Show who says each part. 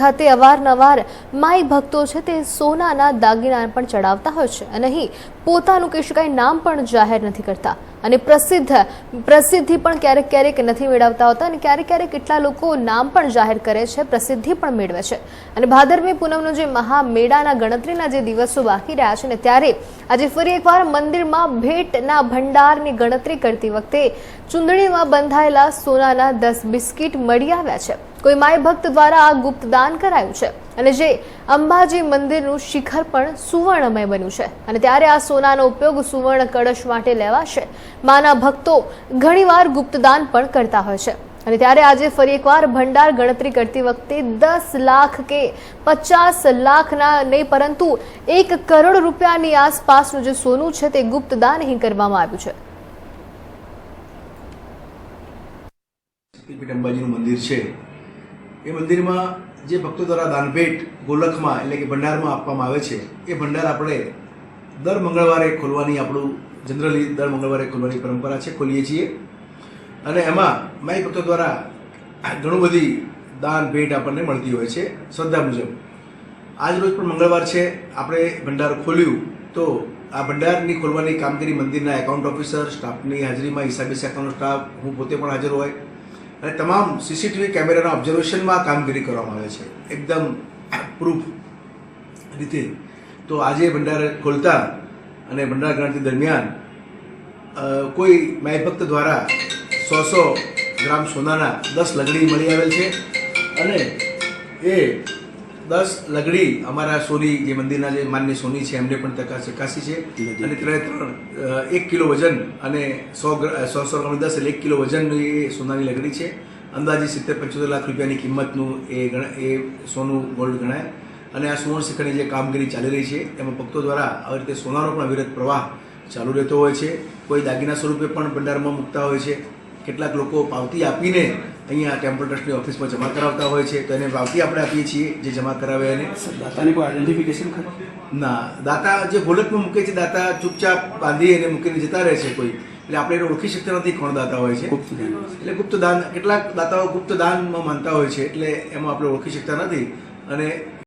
Speaker 1: ખાતે અવારનવાર માઈ ભક્તો છે તે સોનાના દાગીના પણ ચડાવતા હોય છે. અને અહીં પોતાનું કહી શકાય નામ પણ જાહેર નથી કરતા. અને પ્રસિદ્ધ, પ્રસિદ્ધિ પણ ક્યારેક ક્યારેક નથી મેળવતા હોતા અને ક્યારેક ક્યારેક કેટલા લોકો નામ પણ જાહેર કરે છે, પ્રસિદ્ધિ પણ મેળવે છે. અને ભાદરવી પૂનમનો જે મહામેળાના ગણતરીના જે દિવસો બાકી રહ્યા છે ને ત્યારે આજે ફરી એકવાર મંદિરમાં ભેટના ભંડારની ગણતરી કરતી વખતે ચૂંદડીમાં બંધાયેલા સોનાના દસ બિસ્કિટ મળી આવ્યા છે. કોઈ માય ભક્ત દ્વારા આ ગુપ્તદાન કરાયું છે. અને જે અંબાજી મંદિરનું શિખર પણ સુવર્ણમય બન્યું છે. અને ત્યારે આ સોનાનો ઉપયોગ સુવર્ણ કળશ માટે લેવાશે. માના ભક્તો ઘણીવાર ગુપ્તદાન પણ કરતા હોય છે. અને ત્યારે આજે ફરી એકવાર ભંડાર ગણતરી કરતી વખતે દસ લાખ કે પચાસ લાખના નહીં, પરંતુ એક કરોડ રૂપિયાની આસપાસનું જે સોનું છે તે ગુપ્તદાન અહીં કરવામાં આવ્યું છે.
Speaker 2: અંબાજીનું મંદિર છે. એ મંદિરમાં જે ભક્તો દ્વારા દાનભેટ ગોલખમાં એટલે કે ભંડારમાં આપવામાં આવે છે, એ ભંડાર આપણે દર મંગળવારે ખોલવાની આપણું જનરલી દર મંગળવારે ખોલવાની પરંપરા છે, ખોલીએ છીએ. અને એમાં માઈ ભક્તો દ્વારા ઘણું બધી દાન ભેટ આપણને મળતી હોય છે, શ્રદ્ધા મુજબ. આજ રોજ પણ મંગળવાર છે, આપણે ભંડાર ખોલ્યું તો આ ભંડારની ખોલવાની કામગીરી મંદિરના એકાઉન્ટ ઓફિસર સ્ટાફની હાજરીમાં હિસાબી શાખાનો સ્ટાફ હું પોતે પણ હાજર હોય. અને તમામ સીસીટીવી કેમેરાના ઓબ્ઝર્વેશનમાં કામગીરી કરવામાં આવે છે. એકદમ પ્રૂફ રીતે. તો આજે ભંડાર ખોલતા અને ભંડાર ગણતરી દરમિયાન કોઈ માયભક્ત દ્વારા સો સો ગ્રામ સોનાના દસ લગડી મળી આવેલ છે અને એ દસ લગડી અમારા સોની જે મંદિરના જે માન્ય સોની છે એમને પણ તકા ચકાસી છે. અને ત્રણે ત્રણ એક કિલો વજન અને સો સો સો ગ્રામ દસ એટલે એક કિલો વજનની એ સોનાની લગડી છે. અંદાજે સિત્તેર પંચોતેર લાખ રૂપિયાની કિંમતનું એ એ સોનું ગોલ્ડ ગણાય. અને આ સુવર્ણ શિખરની જે કામગીરી ચાલી રહી છે એમાં ભક્તો દ્વારા આવી રીતે સોનાનો પણ અવિરત પ્રવાહ ચાલુ રહેતો હોય છે. કોઈ દાગીના સ્વરૂપે પણ ભંડારમાં મૂકતા હોય છે. કેટલાક લોકો પાવતી આપીને અહીંયા ટેમ્પલ ટ્રસ્ટની ઓફિસમાં જમા કરાવતા હોય છે તો એને પાવતી આપણે આપીએ છીએ જે જમા કરાવે એને.
Speaker 3: દાતાની કોઈ આઈડેન્ટિફિકેશન ખરું?
Speaker 2: ના દાતા જે ગોલકમાં મૂકે છે દાતા ચૂપચાપ બાંધી એને મૂકીને જતા રહે છે કોઈ. એટલે આપણે એને ઓળખી શકતા નથી કોણ દાતા હોય છે. એટલે ગુપ્ત દાન કેટલાક દાતાઓ ગુપ્ત દાનમાં માનતા હોય છે એટલે એમાં આપણે ઓળખી શકતા નથી. અને